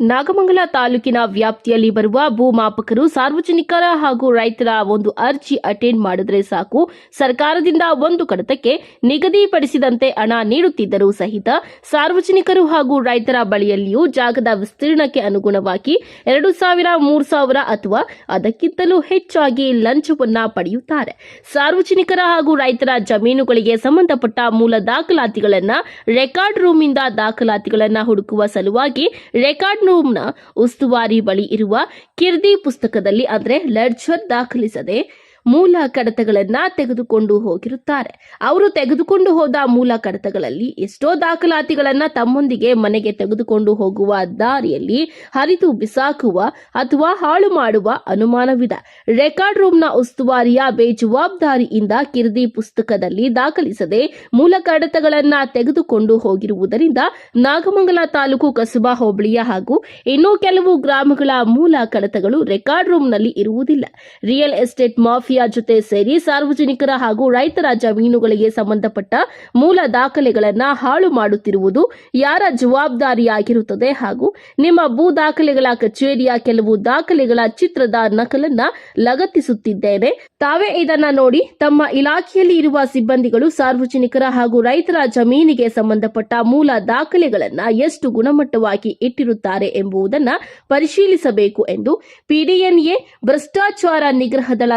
ನಾಗಮಂಗಲ ತಾಲೂಕಿನ ವ್ಯಾಪ್ತಿಯಲ್ಲಿ ಬರುವ ಭೂಮಾಪಕರು ಸಾರ್ವಜನಿಕರ ಹಾಗೂ ರೈತರ ಒಂದು ಅರ್ಜಿ ಅಟೆಂಡ್ ಮಾಡಿದ್ರೆ ಸಾಕು. ಸರ್ಕಾರದಿಂದ ಒಂದು ಕಡತಕ್ಕೆ ನಿಗದಿಪಡಿಸಿದಂತೆ ಹಣ ನೀಡುತ್ತಿದ್ದರೂ ಸಹಿತ ಸಾರ್ವಜನಿಕರು ಹಾಗೂ ರೈತರ ಬಳಿಯಲ್ಲಿಯೂ ಜಾಗದ ವಿಸ್ತೀರ್ಣಕ್ಕೆ ಅನುಗುಣವಾಗಿ ಎರಡು ಸಾವಿರ, ಮೂರು ಸಾವಿರ ಅಥವಾ ಅದಕ್ಕಿಂತಲೂ ಹೆಚ್ಚಾಗಿ ಲಂಚವನ್ನ ಪಡೆಯುತ್ತಾರೆ. ಸಾರ್ವಜನಿಕರ ಹಾಗೂ ರೈತರ ಜಮೀನುಗಳಿಗೆ ಸಂಬಂಧಪಟ್ಟ ಮೂಲ ದಾಖಲಾತಿಗಳನ್ನು ರೆಕಾರ್ಡ್ ರೂಮಿಂದ ದಾಖಲಾತಿಗಳನ್ನು ಹುಡುಕುವ ಸಲುವಾಗಿ ರೆಕಾರ್ಡ್ ರೂಮ್ನ ಉಸ್ತುವಾರಿ ಬಳಿ ಇರುವ ಕಿರ್ದಿ ಪುಸ್ತಕದಲ್ಲಿ ಅಂದ್ರೆ ಲಡ್ಜರ್ ದಾಖಲಿಸದೆ ಮೂಲ ಕಡತಗಳನ್ನ ತೆಗೆದುಕೊಂಡು ಹೋಗಿರುತ್ತಾರೆ. ಅವರು ತೆಗೆದುಕೊಂಡು ಹೋದ ಮೂಲ ಕಡತಗಳಲ್ಲಿ ಎಷ್ಟೋ ದಾಖಲಾತಿಗಳನ್ನ ತಮ್ಮೊಂದಿಗೆ ಮನೆಗೆ ತೆಗೆದುಕೊಂಡು ಹೋಗುವ ದಾರಿಯಲ್ಲಿ ಹರಿದು ಬಿಸಾಕುವ ಅಥವಾ ಹಾಳು ಮಾಡುವ ಅನುಮಾನವಿದೆ. ರೆಕಾರ್ಡ್ ರೂಮ್ನ ಉಸ್ತುವಾರಿಯ ಬೇಜವಾಬ್ದಾರಿಯಿಂದ ಕಿರ್ದಿ ಪುಸ್ತಕದಲ್ಲಿ ದಾಖಲಿಸದೆ ಮೂಲ ಕಡತಗಳನ್ನ ತೆಗೆದುಕೊಂಡು ಹೋಗಿರುವುದರಿಂದ ನಾಗಮಂಗಲ ತಾಲೂಕು ಕಸಬಾ ಹೋಬಳಿಯ ಹಾಗೂ ಇನ್ನೂ ಕೆಲವು ಗ್ರಾಮಗಳ ಮೂಲ ಕಡತಗಳು ರೆಕಾರ್ಡ್ ರೂಮ್ನಲ್ಲಿ ಇರುವುದಿಲ್ಲ. ರಿಯಲ್ ಎಸ್ಟೇಟ್ ಮಾಫಿಯಾ ಜೊತೆ ಸೇರಿ ಸಾರ್ವಜನಿಕರ ಹಾಗೂ ರೈತರ ಜಮೀನುಗಳಿಗೆ ಸಂಬಂಧಪಟ್ಟ ಮೂಲ ದಾಖಲೆಗಳನ್ನ ಹಾಳು ಮಾಡುತ್ತಿರುವುದು ಯಾರ ಜವಾಬ್ದಾರಿಯಾಗಿರುತ್ತದೆ ಹಾಗೂ ನಿಮ್ಮ ಭೂ ದಾಖಲೆಗಳ ಕಚೇರಿಯ ಕೆಲವು ದಾಖಲೆಗಳ ಚಿತ್ರದ ನಕಲನ್ನ ಲಗತ್ತಿಸುತ್ತಿದ್ದೇನೆ. ತಾವೇ ಇದನ್ನ ನೋಡಿ ತಮ್ಮ ಇಲಾಖೆಯಲ್ಲಿ ಇರುವ ಸಿಬ್ಬಂದಿಗಳು ಸಾರ್ವಜನಿಕರ ಹಾಗೂ ರೈತರ ಜಮೀನಿಗೆ ಸಂಬಂಧಪಟ್ಟ ಮೂಲ ದಾಖಲೆಗಳನ್ನ ಎಷ್ಟು ಗುಣಮಟ್ಟವಾಗಿ ಇಟ್ಟಿರುತ್ತಾರೆ ಎಂಬುದನ್ನ ಪರಿಶೀಲಿಸಬೇಕು ಎಂದು ಪಿಡಿಎನ್ಎ ಭ್ರಷ್ಟಾಚಾರ ನಿಗ್ರಹ ದಳ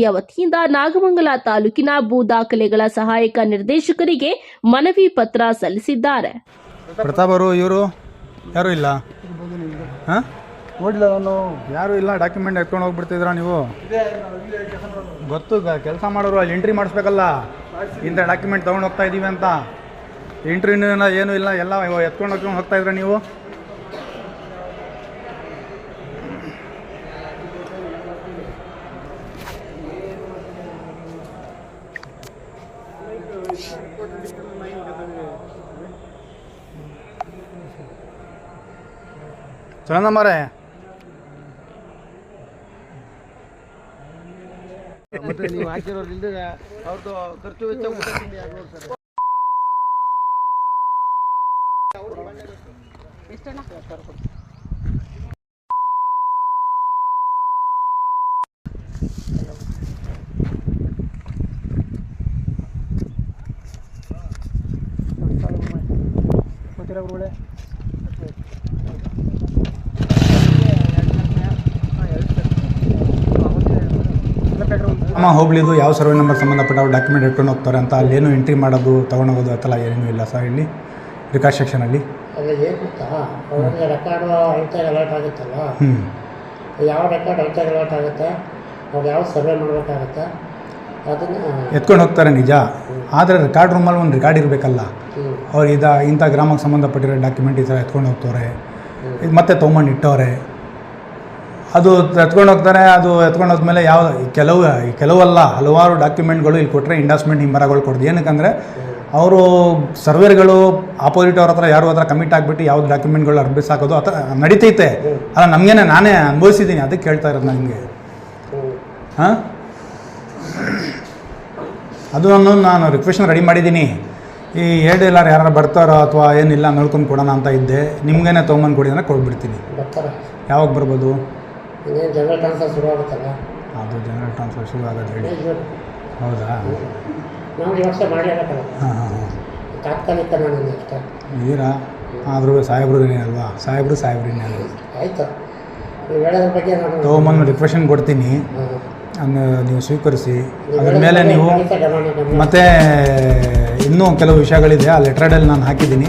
ಸಂಸ್ಥೆಯ ವತಿಯಿಂದ ನಾಗಮಂಗಲ ತಾಲೂಕಿನ ಭೂ ದಾಖಲೆಗಳ ಸಹಾಯಕ ನಿರ್ದೇಶಕರಿಗೆ ಮನವಿ ಪತ್ರ ಸಲ್ಲಿಸಿದ್ದಾರೆ. ಪ್ರತಾಪ್ ಅವರು ಇವರು ಯಾರು ಇಲ್ಲ? ಹಾಂ? ನೋಡಿಲ್ಲ ನಾನು ಯಾರು ಇಲ್ಲ ಡಾಕ್ಯುಮೆಂಟ್ ಎತ್ಕೊಂಡು ಹೋಗ್ಬಿಡ್ತಿದ್ರ ನೀವು? ಗೊತ್ತು ಕೆಲಸ ಮಾಡೋರು ಅಲ್ಲಿ ಎಂಟ್ರಿ ಮಾಡಿಸ್ಬೇಕಲ್ಲ. ಇಂಥ ಡಾಕ್ಯುಮೆಂಟ್ ತೊಗೊಂಡು ಹೋಗ್ತಾ ಇದ್ದೀವಿ ಅಂತ. ಎಂಟ್ರಿನೂ ಏನೂ ಇಲ್ಲ ಎಲ್ಲ ಎತ್ಕೊಂಡು ಹೋಗ್ಕೊಂಡು ಹೋಗ್ತಾ ಇದ್ರ ನೀವು? ಚಲನಮ್ಮರೇ ಮತ್ತೆ ನೀವು ಹಾಕಿರೋರು ಇಲ್ಲದೆ ಅವ್ರದ್ದು ಖರ್ಚು ವೆಚ್ಚ ಗೊತ್ತಿರೋ ಗುರುಗಳೇ ನಮ್ಮ ಹೋಬಳಿದು ಯಾವ ಸರ್ವೆ ನಂಬರ್ ಸಂಬಂಧಪಟ್ಟ ಡಾಕ್ಯುಮೆಂಟ್ ಇಟ್ಕೊಂಡು ಹೋಗ್ತಾರೆ ಅಂತ ಅಲ್ಲೇನು ಎಂಟ್ರಿ ಮಾಡೋದು ತೊಗೊಂಡೋಗೋದು ಅಥಲ್ಲ ಏನೂ ಇಲ್ಲ ಸರ್ ಇಲ್ಲಿ ರಿಕಾರ್ಡ್ ಸೆಕ್ಷನಲ್ಲಿ ಏನು ಗೊತ್ತಾ? ಅವ್ರಿಗೆ ರೆಕಾರ್ಡ್ ಅಲರ್ಟ್ ಆಗುತ್ತಲ್ಲ? ಹ್ಞೂ ಯಾವ ರೆಕಾರ್ಡ್ ಅಲರ್ಟ್ ಆಗುತ್ತೆ? ಅವ್ರು ಯಾವ ಸರ್ವೆ ಮಾಡಬೇಕಾಗುತ್ತೆ? ಅದನ್ನು ಎತ್ಕೊಂಡು ಹೋಗ್ತಾರೆ ನಿಜ. ಆದರೆ ರೆಕಾರ್ಡ್ ರೂಮಲ್ಲಿ ಒಂದು ರೆಕಾರ್ಡ್ ಇರಬೇಕಲ್ಲ. ಅವ್ರು ಇದ ಇಂಥ ಗ್ರಾಮಕ್ಕೆ ಸಂಬಂಧಪಟ್ಟಿರೋ ಡಾಕ್ಯುಮೆಂಟ್ ಈ ಥರ ಎತ್ಕೊಂಡು ಹೋಗ್ತವ್ರೆ. ಇದು ಮತ್ತೆ ತೊಗೊಂಬಂದು ಇಟ್ಟವ್ರೆ. ಅದು ಎತ್ಕೊಂಡು ಹೋಗ್ತಾರೆ ಅದು ಎತ್ಕೊಂಡು ಹೋದ್ಮೇಲೆ ಯಾವ ಕೆಲವು ಕೆಲವಲ್ಲ ಹಲವಾರು ಡಾಕ್ಯುಮೆಂಟ್ಗಳು ಇಲ್ಲಿ ಕೊಟ್ಟರೆ ಇಂಡಸ್ಟ್ಮೆಂಟ್ ಹಿಂಬರಗಳು ಕೊಡ್ದು. ಏನಕ್ಕಂದರೆ ಅವರು ಸರ್ವೇರ್ಗಳು ಆಪೋಸಿಟ್ ಅವ್ರ ಹತ್ರ ಯಾರು ಹತ್ರ ಕಮಿಟ್ ಆಗಿಬಿಟ್ಟು ಯಾವ್ದು ಡಾಕ್ಯುಮೆಂಟ್ಗಳು ಅರ್ಬಿಸ್ ಹಾಕೋದು ಥರ ನಡೀತೈತೆ. ಅಲ್ಲ ನಮಗೇನೆ ನಾನೇ ಅನುಭವಿಸಿದ್ದೀನಿ ಅದಕ್ಕೆ ಕೇಳ್ತಾ ಇರೋದು ನನಗೆ. ಹಾಂ? ಅದು ನಾನು ರಿಕ್ವೆಷನ್ ರೆಡಿ ಮಾಡಿದ್ದೀನಿ. ಈ ಎರಡು ಎಲ್ಲಾರು ಯಾರು ಬರ್ತಾರೋ ಅಥವಾ ಏನಿಲ್ಲ ನೋಡ್ಕೊಂಡು ಕೊಡೋಣ ಅಂತ ಇದ್ದೆ. ನಿಮ್ಗೇನೆ ತೊಗೊಂಬಂದು ಕೊಡಿ ಅಂದರೆ ಕೊಡ್ಬಿಡ್ತೀನಿ ಯಾವಾಗ ಬರ್ಬೋದು? ಇನ್ನೇನು ಜನರಲ್ ಟ್ರಾನ್ಸ್ಫರ್ ಶುರು ಆಗುತ್ತಲ್ಲ? ಅದು ಜನರಲ್ ಟ್ರಾನ್ಸ್ಫರ್ ಶುರು ಆಗೋದು ಹೇಳಿ. ಹೌದಾ? ನಾವು ಈ ವರ್ಷ ಮಾಡಲೇಬೇಕಲ್ಲ ಹಾಂ ಹಾಂ ಹಾಂ. ತಾತ್ಕಾಲಿಕ ನಾನು ಅಷ್ಟೇ ಇದೀರಾ ಆದರೂ ಸಾಹೇಬ್ರದೇನೆ ಅಲ್ವಾ? ಸಾಹೇಬ್ರು ಸಾಹೇಬ್ರೇನೆ ಅಲ್ವಾ? ಆಯಿತು. ನೀವು ಹೇಳೋದ್ರ ಬಗ್ಗೆ ನಾನು ತೊಗೊಂಬಂದು ರಿಕ್ವೆಷನ್ ಕೊಡ್ತೀನಿ. ಹಾಂ. ನೀವು ಸ್ವೀಕರಿಸಿ. ಅದ್ರ ಮೇಲೆ ನೀವು ಮತ್ತು ಇನ್ನೂ ಕೆಲವು ವಿಷಯಗಳಿದೆ. ಆ ಲೆಟ್ರಡಲ್ಲಿ ನಾನು ಹಾಕಿದ್ದೀನಿ.